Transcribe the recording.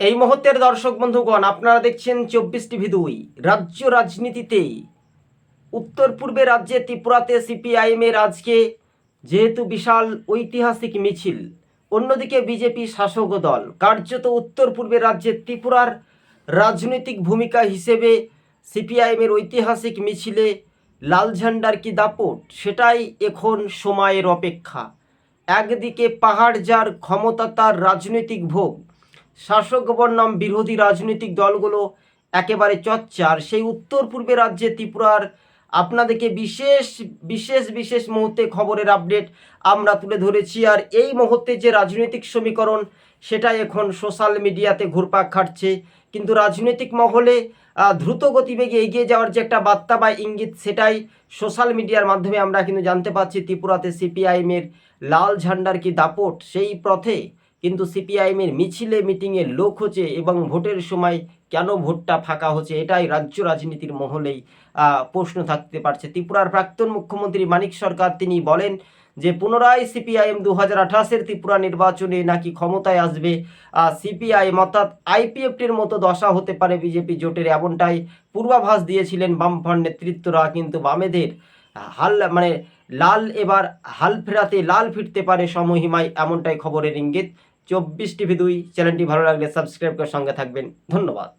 এই মুহূর্তের দর্শক বন্ধুগণ, আপনারা দেখছেন চব্বিশ টিভি দুই। রাজ্য রাজনীতিতে উত্তর পূর্বে রাজ্যে ত্রিপুরাতে সিপিআইএমের আজকে যেহেতু বিশাল ঐতিহাসিক মিছিল, অন্যদিকে বিজেপি শাসক দল, কার্যত উত্তর পূর্বে রাজ্যে ত্রিপুরার রাজনৈতিক ভূমিকা হিসেবে সিপিআইএমের ঐতিহাসিক মিছিলে লাল ঝান্ডার কি দাপট? সেটাই এখন সময়ের অপেক্ষা। একদিকে পাহাড় যার ক্ষমতা, তার রাজনৈতিক ভোগ। শাসক বনাম বিরোধী রাজনৈতিক দলগুলো একেবারে চচ্চার। সেই উত্তর পূর্বে রাজ্যে ত্রিপুরার আপনাদেরকে বিশেষ বিশেষ বিশেষ মুহূর্তে খবরের আপডেট আমরা তুলে ধরেছি। আর এই মুহূর্তে যে রাজনৈতিক সমীকরণ, সেটা এখন সোশ্যাল মিডিয়াতে ঘুরপাক খাটছে। কিন্তু রাজনৈতিক মহলে দ্রুত গতিবেগে এগিয়ে যাওয়ার যে একটা বার্তা বা ইঙ্গিত, সেটাই সোশ্যাল মিডিয়ার মাধ্যমে আমরা কিন্তু জানতে পারছি ত্রিপুরাতে সিপিআইএমের লাল ঝান্ডার কি দাপট? সেই পথে কিন্তু সিপিআইএমের মিছিলে মিটিংয়ে লোক হচ্ছে এবং ভোটের সময় কেন ভোটটা ফাঁকা হচ্ছে এটাই রাজ্য রাজনীতির মহলেই প্রশ্ন থাকতে পারছে। ত্রিপুরার প্রাক্তন মুখ্যমন্ত্রী মানিক সরকার তিনি বলেন যে পুনরায় সিপিআইএম দু হাজার আঠাশের ত্রিপুরা নির্বাচনে নাকি ক্ষমতায় আসবে। সিপিআইএম অর্থাৎ আইপিএফটির মতো দশা হতে পারে বিজেপি জোটের এমনটাই পূর্বাভাস দিয়েছিলেন বামফ্রন্ট নেতৃত্বরা। কিন্তু বামেদের হাল মানে লাল এবার হাল ফেরাতে লাল ফিরতে পারে সমহিমায় এমনটাই খবরের ইঙ্গিত। চব্বিশ টিভি দুই চ্যানেলটি ভালো লাগলে সাবস্ক্রাইব করে সঙ্গে থাকবেন। ধন্যবাদ।